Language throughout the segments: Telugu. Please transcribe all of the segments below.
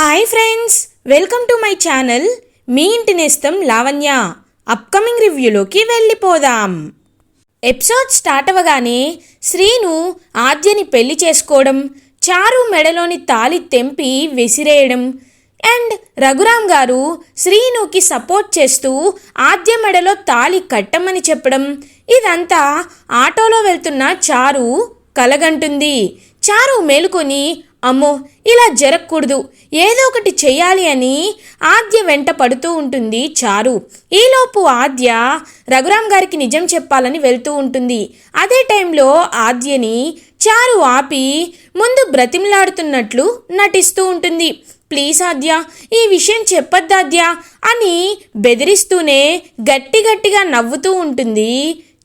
Hi friends welcome to my channel. మీ ఇంటి నేస్తం లావణ్య. అప్కమింగ్ రివ్యూలోకి వెళ్ళిపోదాం. ఎపిసోడ్ స్టార్ట్ అవ్వగానే శ్రీను ఆద్యని పెళ్ళి చేసుకోవడం చారు మెడలోని తాలి తెంపి విసిరేయడం అండ్ రఘురామ్ గారు శ్రీనుకి సపోర్ట్ చేస్తూ ఆద్య మెడలో తాలి కట్టమని చెప్పడం ఇదంతా ఆటోలో వెళ్తున్న చారు కలగంటుంది. చారు మేలుకొని అమ్మో ఇలా జరగకూడదు. ఏదో ఒకటి చెయ్యాలి అని ఆద్య వెంట పడుతూ ఉంటుంది చారు. ఈలోపు ఆద్య రఘురామ్ గారికి నిజం చెప్పాలని వెళ్తూ ఉంటుంది. అదే టైంలో ఆద్యని చారు ఆపి ముందు బ్రతిమలాడుతున్నట్లు నటిస్తూ ఉంటుంది. ప్లీజ్ ఆద్య ఈ విషయం చెప్పొద్దాద్య అని బెదిరిస్తూనే గట్టి గట్టిగా నవ్వుతూ ఉంటుంది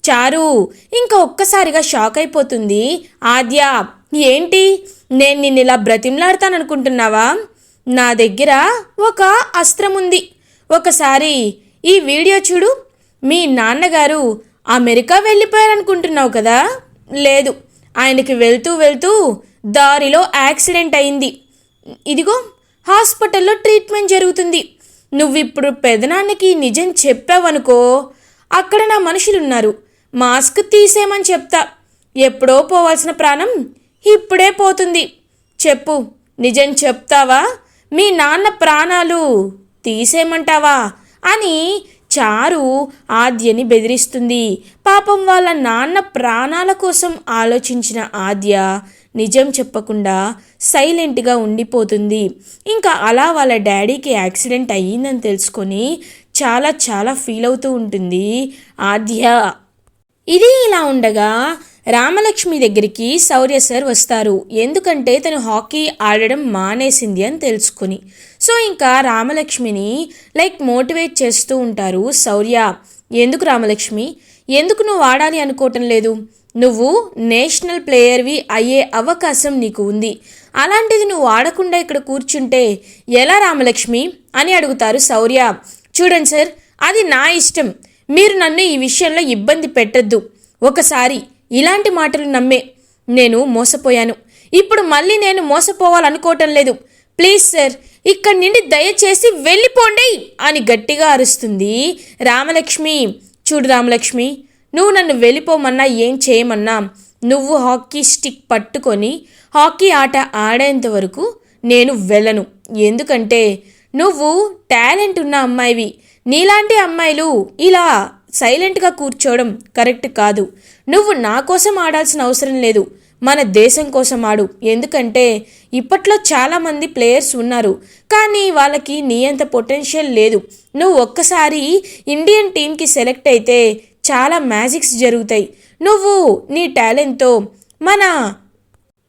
చారు. ఇంకా ఒక్కసారిగా షాక్ అయిపోతుంది. ఆద్య ఏంటి? నేను నిన్ను ఇలా బ్రతిమలాడతాననుకుంటున్నావా? నా దగ్గర ఒక అస్త్రం ఉంది. ఒకసారి ఈ వీడియో చూడు. మీ నాన్నగారు అమెరికా వెళ్ళిపోయారనుకుంటున్నావు కదా? లేదు. ఆయనకి వెళ్తూ వెళ్తూ దారిలో యాక్సిడెంట్ అయింది. ఇదిగో హాస్పిటల్లో ట్రీట్మెంట్ జరుగుతుంది. నువ్విప్పుడు పెదనాన్నకి నిజం చెప్పావనుకో అక్కడ నా మనుషులున్నారు. మాస్క్ తీసేయమని చెప్తా. ఎప్పుడో పోవాల్సిన ప్రాణం ఇప్పుడే పోతుంది. చెప్పు నిజం చెప్తావా? మీ నాన్న ప్రాణాలు తీసేయమంటావా? అని చారు ఆద్యని బెదిరిస్తుంది. పాపం వాళ్ళ నాన్న ప్రాణాల కోసం ఆలోచించిన ఆద్య నిజం చెప్పకుండా సైలెంట్గా ఉండిపోతుంది. ఇంకా అలా వాళ్ళ డాడీకి యాక్సిడెంట్ అయ్యిందని తెలుసుకొని చాలా చాలా ఫీల్ అవుతూ ఉంటుంది ఆద్య. ఇది ఇలా ఉండగా రామలక్ష్మి దగ్గరికి శౌర్య సార్ వస్తారు. ఎందుకంటే తను హాకీ ఆడడం మానేసింది అని తెలుసుకుని. సో ఇంకా రామలక్ష్మిని లైక్ మోటివేట్ చేస్తూ ఉంటారు శౌర్య ఎందుకు రామలక్ష్మి? ఎందుకు నువ్వు ఆడాలి అనుకోవటం లేదు? నువ్వు నేషనల్ ప్లేయర్వి అయ్యే అవకాశం నీకు ఉంది. అలాంటిది నువ్వు ఆడకుండా ఇక్కడ కూర్చుంటే ఎలా రామలక్ష్మి? అని అడుగుతారు శౌర్య చూడండి సార్ అది నా ఇష్టం. మీరు నన్ను ఈ విషయంలో ఇబ్బంది పెట్టద్దు. ఒకసారి ఇలాంటి మాటలు నమ్మే నేను మోసపోయాను. ఇప్పుడు మళ్ళీ నేను మోసపోవాలనుకోవటం లేదు. ప్లీజ్ సార్ ఇక్కడి నుండి దయచేసి వెళ్ళిపోండి అని గట్టిగా అరుస్తుంది రామలక్ష్మి. చూడు రామలక్ష్మి నువ్వు నన్ను వెళ్ళిపోమన్నా ఏం చేయమన్నా? నువ్వు హాకీ స్టిక్ పట్టుకొని హాకీ ఆట ఆడేంత వరకు నేను వెళ్ళను. ఎందుకంటే నువ్వు టాలెంట్ ఉన్న అమ్మాయివి. నీలాంటి అమ్మాయిలు ఇలా సైలెంట్గా కూర్చోవడం కరెక్ట్ కాదు. నువ్వు నా కోసం ఆడాల్సిన అవసరం లేదు. మన దేశం కోసం ఆడు. ఎందుకంటే ఇప్పట్లో చాలామంది ప్లేయర్స్ ఉన్నారు. కానీ వాళ్ళకి నీ అంత పొటెన్షియల్ లేదు. నువ్వు ఒక్కసారి ఇండియన్ టీంకి సెలెక్ట్ అయితే చాలా మ్యాజిక్స్ జరుగుతాయి. నువ్వు నీ టాలెంట్తో మన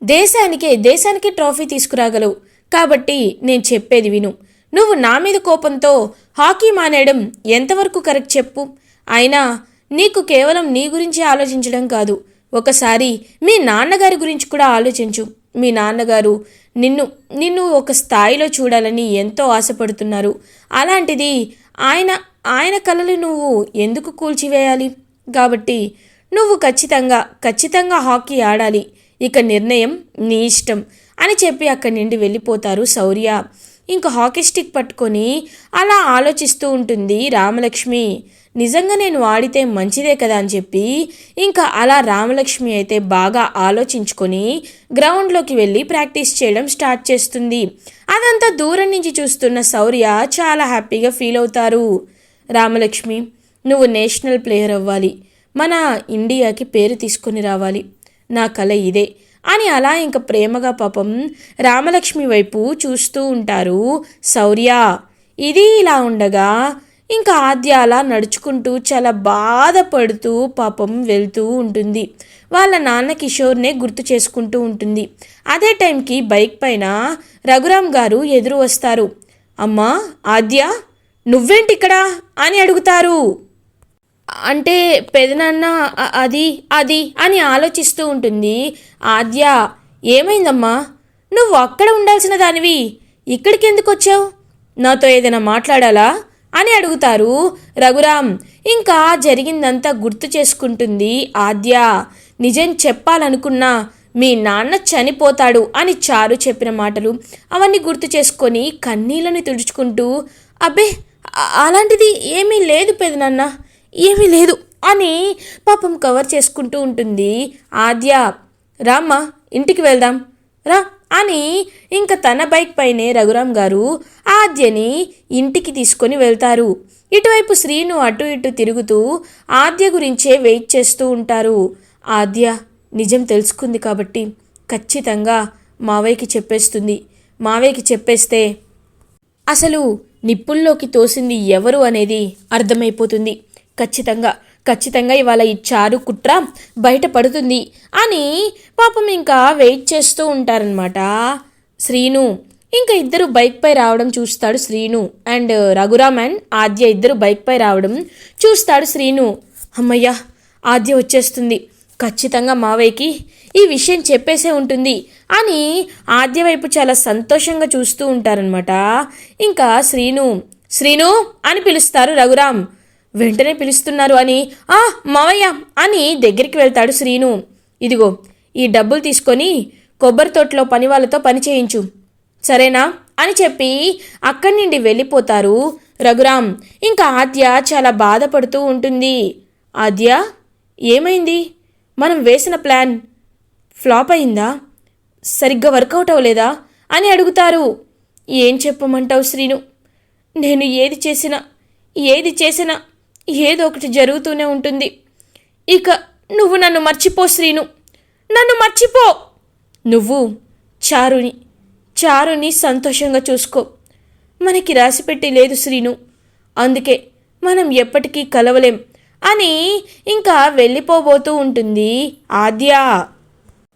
దేశానికే దేశానికి ట్రోఫీ తీసుకురాగలవు. కాబట్టి నేను చెప్పేది విను. నువ్వు నా మీద కోపంతో హాకీ మానేయడం ఎంతవరకు కరెక్ట్ చెప్పు? అయినా నీకు కేవలం నీ గురించి ఆలోచించడం కాదు. ఒకసారి మీ నాన్నగారి గురించి కూడా ఆలోచించు. మీ నాన్నగారు నిన్ను నిన్ను ఒక స్థాయిలో చూడాలని ఎంతో ఆశపడుతున్నారు. అలాంటిది ఆయన ఆయన కళలు నువ్వు ఎందుకు కూల్చివేయాలి? కాబట్టి నువ్వు ఖచ్చితంగా ఖచ్చితంగా హాకీ ఆడాలి. ఇక నిర్ణయం నీ ఇష్టం అని చెప్పి అక్కడి నుండి వెళ్ళిపోతారు శౌర్య. ఇంక హాకీ స్టిక్ పట్టుకొని అలా ఆలోచిస్తూ ఉంటుంది రామలక్ష్మి. నిజంగా నేను వాడితే మంచిదే కదా అని చెప్పి ఇంకా అలా రామలక్ష్మి అయితే బాగా ఆలోచించుకొని గ్రౌండ్లోకి వెళ్ళి ప్రాక్టీస్ చేయడం స్టార్ట్ చేస్తుంది. అదంతా దూరం నుంచి చూస్తున్న శౌర్య చాలా హ్యాపీగా ఫీల్ అవుతారు. రామలక్ష్మి నువ్వు నేషనల్ ప్లేయర్ అవ్వాలి. మన ఇండియాకి పేరు తీసుకొని రావాలి. నా కళ ఇదే. అని అలా ఇంక ప్రేమగా పాపం రామలక్ష్మి వైపు చూస్తూ ఉంటారు. శౌర్య ఇది ఇలా ఉండగా ఇంకా ఆద్య అలా నడుచుకుంటూ చాలా బాధపడుతూ పాపం వెళ్తూ ఉంటుంది. వాళ్ళ నాన్న కిషోర్నే గుర్తు చేసుకుంటూ ఉంటుంది. అదే టైంకి బైక్ పైన రఘురామ్ గారు ఎదురు వస్తారు. అమ్మా ఆద్య నువ్వేంటి ఇక్కడ అని అడుగుతారు. అంటే పెదనాన్న అది అది అని ఆలోచిస్తూ ఉంటుంది. ఆద్య ఏమైందమ్మా? నువ్వు అక్కడ ఉండాల్సిన దానివి. ఇక్కడికి ఎందుకు వచ్చావు నాతో ఏదైనా మాట్లాడాలా? అని అడుగుతారు రఘురామ్. ఇంకా జరిగిందంతా గుర్తు చేసుకుంటుంది ఆద్య. నిజం చెప్పాలనుకున్నా మీ నాన్న చనిపోతాడు అని చారు చెప్పిన మాటలు అవన్నీ గుర్తు చేసుకొని కన్నీళ్ళని తుడుచుకుంటూ అబ్బే అలాంటిది ఏమీ లేదు పెదనాన్న. ఏమీ లేదు అని పాపం కవర్ చేసుకుంటూ ఉంటుంది ఆద్య. రామ్మా ఇంటికి వెళ్దాం. రా అని ఇంకా తన బైక్ పైనే రఘురామ్ గారు ఆద్యని ఇంటికి తీసుకొని వెళ్తారు. ఇటువైపు శ్రీను అటు ఇటు తిరుగుతూ ఆద్య గురించే వెయిట్ చేస్తూ ఉంటారు. ఆద్య నిజం తెలుసుకుంది కాబట్టి ఖచ్చితంగా మావయ్యకి చెప్పేస్తుంది. మావయ్యకి చెప్పేస్తే అసలు నిప్పుల్లోకి తోసింది ఎవరు అనేది అర్థమైపోతుంది. ఖచ్చితంగా ఖచ్చితంగా ఇవాళ ఈ చారు కుట్ర బయటపడుతుంది అని పాపం ఇంకా వెయిట్ చేస్తూ ఉంటారనమాట శ్రీను ఇంకా ఇద్దరు బైక్పై రావడం చూస్తాడు శ్రీను అండ్ రఘురామ్ అండ్ ఆద్య ఇద్దరు బైక్పై రావడం చూస్తాడు శ్రీను. అమ్మయ్య ఆద్య వచ్చేస్తుంది. ఖచ్చితంగా మావయ్యకి ఈ విషయం చెప్పేసే ఉంటుంది అని ఆద్య వైపు చాలా సంతోషంగా చూస్తూ ఉంటారనమాట ఇంకా శ్రీను శ్రీను అని పిలుస్తారు రఘురామ్. వెంటనే పిలుస్తున్నారు అని ఆ మావయ్య అని దగ్గరికి వెళ్తాడు శ్రీను. ఇదిగో ఈ డబ్బులు తీసుకొని కొబ్బరి తోటలో పని వాళ్ళతో పని చేయించు. సరేనా? అని చెప్పి అక్కడి నుండి వెళ్ళిపోతారు రఘురామ్. ఇంకా ఆద్య చాలా బాధపడుతూ ఉంటుంది. ఆద్య ఏమైంది? మనం వేసిన ప్లాన్ ఫ్లాప్ అయిందా? సరిగ్గా వర్కౌట్ అవ్వలేదా? అని అడుగుతారు. ఏం చెప్పమంటావు శ్రీను? నేను ఏది చేసినా ఏది చేసినా ఏదో ఒకటి జరుగుతూనే ఉంటుంది. ఇక నువ్వు నన్ను మర్చిపో శ్రీను. నన్ను మర్చిపో. నువ్వు చారుని చారుని సంతోషంగా చూసుకో. మనకి రాసిపెట్టి లేదు శ్రీను. అందుకే మనం ఎప్పటికీ కలవలేం అని ఇంకా వెళ్ళిపోబోతూ ఉంటుంది ఆద్య.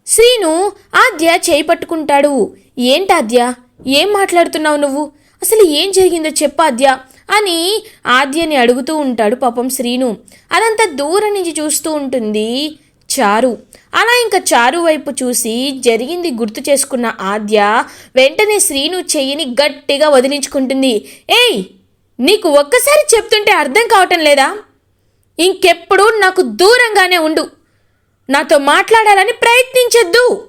శ్రీను ఆద్య చేయి పట్టుకుంటాడు. ఏంటాద్య ఏం మాట్లాడుతున్నావు నువ్వు? అసలు ఏం జరిగిందో చెప్పాద్య అని ఆద్యని అడుగుతూ ఉంటాడు పాపం శ్రీను. అదంతా దూరం నుంచి చూస్తూ ఉంటుంది చారు. అలా ఇంకా చారు వైపు చూసి జరిగింది గుర్తు చేసుకున్న ఆద్య వెంటనే శ్రీను చెయ్యిని గట్టిగా వదిలించుకుంటుంది. ఏయ్ నీకు ఒక్కసారి చెప్తుంటే అర్థం కావటం లేదా? ఇంకెప్పుడు నాకు దూరంగానే ఉండు. నాతో మాట్లాడాలని ప్రయత్నించొద్దు.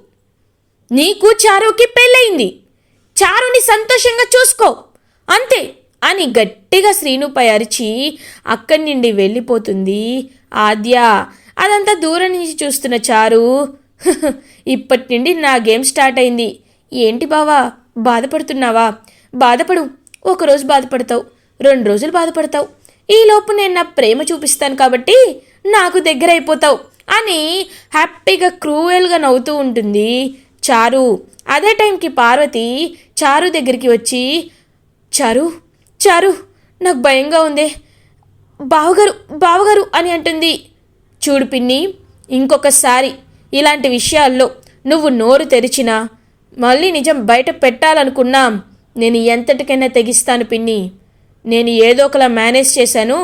నీకు చారుకి పెళ్ళయింది. చారుని సంతోషంగా చూసుకో. అంతే. అని గట్టిగా శ్రీనుపై అరిచి అక్కడి నుండి వెళ్ళిపోతుంది ఆద్య. అదంతా దూరం నుంచి చూస్తున్న చారు. ఇప్పటి నుండి నా గేమ్ స్టార్ట్ అయింది. ఏంటి బావా? బాధపడుతున్నావా? బాధపడు. ఒకరోజు బాధపడతావు. రెండు రోజులు బాధపడతావు. ఈలోపు నేను నా ప్రేమ చూపిస్తాను కాబట్టి నాకు దగ్గర అయిపోతావు అని హ్యాపీగా క్రూయల్గా నవ్వుతూ ఉంటుంది చారు. అదే టైంకి పార్వతి చారు దగ్గరికి వచ్చి చారు చారు నాకు భయంగా ఉందే. బావగారు బావగారు అని అంటుంది. చూడు పిన్ని ఇంకొకసారి ఇలాంటి విషయాల్లో నువ్వు నోరు తెరిచినా మళ్ళీ నిజం బయట పెట్టాలనుకున్నా. నేను ఎంతటికైనా తెగిస్తాను పిన్ని. నేను ఏదో ఒకలా మేనేజ్ చేశాను.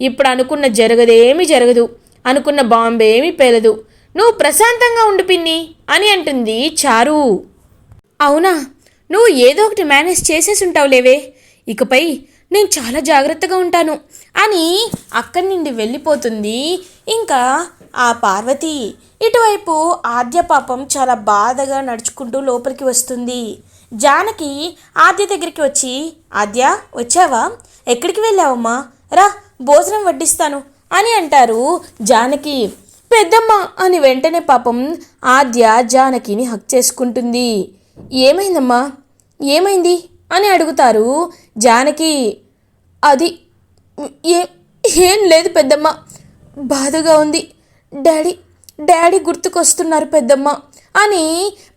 ఇప్పుడు అనుకున్న జరగదేమీ జరగదు. అనుకున్న బాంబు ఏమీ పేలదు. నువ్వు ప్రశాంతంగా ఉండు పిన్ని అని అంటుంది చారు. అవునా? నువ్వు ఏదో ఒకటి మేనేజ్ చేసేసి ఉంటావులేవే ఇకపై నేను చాలా జాగ్రత్తగా ఉంటాను. అని అక్కడి నుండి వెళ్ళిపోతుంది. ఇంకా ఆ పార్వతి ఇటువైపు ఆద్య పాపం చాలా బాధగా నడుచుకుంటూ లోపలికి వస్తుంది. జానకి ఆద్య దగ్గరికి వచ్చి ఆద్య వచ్చావా? ఎక్కడికి వెళ్ళావమ్మా? రా భోజనం వడ్డిస్తాను అని అంటారు జానకి. పెద్దమ్మ అని వెంటనే పాపం ఆద్య జానకిని హక్ చేసుకుంటుంది. ఏమైందమ్మా? ఏమైంది? అని అడుగుతారు. జానకి అది ఏ ఏం లేదు పెద్దమ్మ. బాధగా ఉంది. డాడీ డాడీ గుర్తుకొస్తున్నారు పెద్దమ్మ అని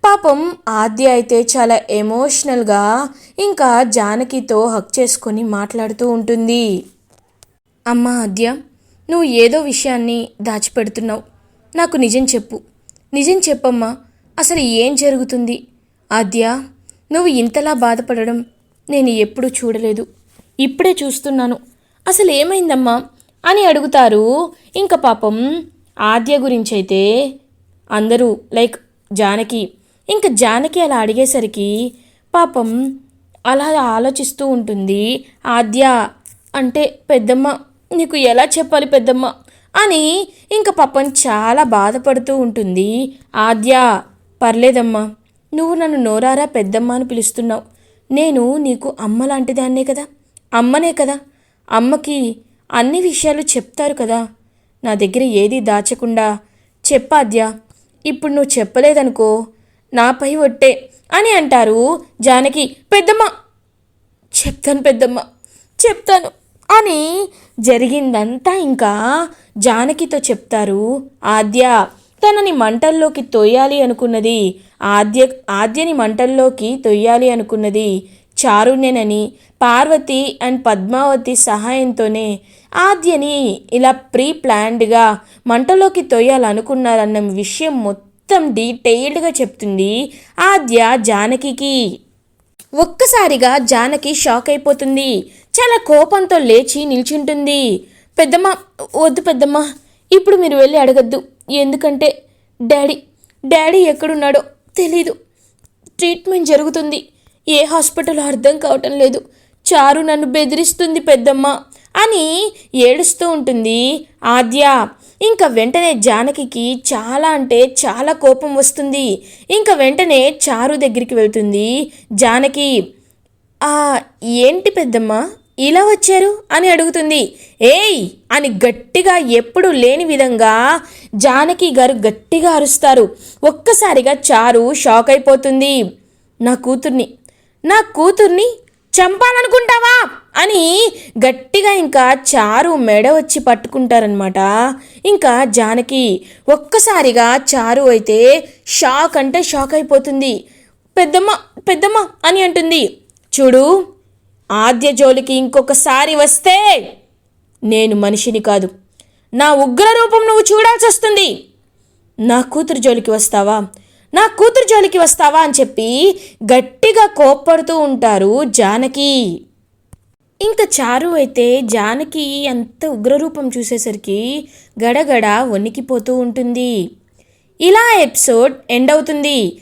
పాపం ఆద్య అయితే చాలా ఎమోషనల్గా ఇంకా జానకితో హక్ చేసుకొని మాట్లాడుతూ ఉంటుంది. అమ్మ ఆద్య నువ్వు ఏదో విషయాన్ని దాచిపెడుతున్నావు. నాకు నిజం చెప్పు. నిజం చెప్పమ్మా. అసలు ఏం జరుగుతుంది? ఆద్య నువ్వు ఇంతలా బాధపడడం నేను ఎప్పుడూ చూడలేదు. ఇప్పుడే చూస్తున్నాను. అసలు ఏమైందమ్మా? అని అడుగుతారు. ఇంకా పాపం ఆద్య గురించి అయితే అందరూ లైక్ జానకి. ఇంకా జానకి అలా అడిగేసరికి పాపం అలా ఆలోచిస్తూ ఉంటుంది. ఆద్య అంటే పెద్దమ్మ నీకు ఎలా చెప్పాలి పెద్దమ్మ? అని ఇంకా పాపం చాలా బాధపడుతూ ఉంటుంది. ఆద్య పర్లేదమ్మా నువ్వు నన్ను నోరారా పెద్దమ్మ అని పిలుస్తున్నావు. నేను నీకు అమ్మ లాంటిదాన్నే కదా? అమ్మనే కదా? అమ్మకి అన్ని విషయాలు చెప్తారు కదా? నా దగ్గర ఏది దాచకుండా చెప్పాద్యా ఇప్పుడు నువ్వు చెప్పలేదనుకో నాపై ఒట్టే అని అంటారు జానకి. పెద్దమ్మ! చెప్తాను పెద్దమ్మ చెప్తాను అని జరిగిందంతా ఇంకా జానకితో చెప్తారు ఆద్య. తనని మంటల్లోకి తొయ్యాలి అనుకున్నది ఆద్య ఆద్యని మంటల్లోకి తొయ్యాలి అనుకున్నది చారుణ్యనని పార్వతి అండ్ పద్మావతి సహాయంతోనే ఆద్యని ఇలా ప్రీ ప్లాన్డ్గా మంటలోకి తొయ్యాలనుకున్నారన్న విషయం మొత్తం డీటెయిల్డ్గా చెప్తుంది ఆద్య జానకికి. ఒక్కసారిగా జానకి షాక్ అయిపోతుంది. చాలా కోపంతో లేచి నిల్చుంటుంది. పెద్దమ్మ వద్దు పెద్దమ్మ ఇప్పుడు మీరు వెళ్ళి అడగద్దు. ఎందుకంటే డాడీ డాడీ ఎక్కడున్నాడో తెలీదు. ట్రీట్మెంట్ జరుగుతుంది. ఏ హాస్పిటల్ అర్థం కావటం లేదు. చారు నన్ను బెదిరిస్తుంది పెద్దమ్మ అని ఏడుస్తూ ఉంటుంది ఆద్య. ఇంకా వెంటనే జానకికి చాలా అంటే చాలా కోపం వస్తుంది. ఇంకా వెంటనే చారు దగ్గరికి వెళ్తుంది జానకి. ఏంటి పెద్దమ్మ? ఇలా వచ్చారు? అని అడుగుతుంది. ఏయ్! అని గట్టిగా ఎప్పుడు లేని విధంగా జానకి గారు గట్టిగా అరుస్తారు. ఒక్కసారిగా చారు షాక్ అయిపోతుంది. నా కూతుర్ని నా కూతుర్ని చంపాలనుకుంటావా? అని గట్టిగా ఇంకా చారు మెడ వచ్చి పట్టుకుంటారనమాట ఇంకా జానకి ఒక్కసారిగా చారు అయితే షాక్ అంటే షాక్ అయిపోతుంది. పెద్దమ్మ పెద్దమ్మ అని అంటుంది. చూడు ఆద్య జోలికి ఇంకొకసారి వస్తే నేను మనిషిని కాదు. నా ఉగ్ర రూపం నువ్వు చూడాల్సి వస్తుంది. నా కూతురు జోలికి వస్తావా? నా కూతురు జోలికి వస్తావా అని చెప్పి గట్టిగా కోప్పడుతూ ఉంటారు జానకి. ఇంకా చారు అయితే జానకి అంత ఉగ్రరూపం చూసేసరికి గడగడ వణికిపోతూ ఉంటుంది. ఇలా ఎపిసోడ్ ఎండ్ అవుతుంది.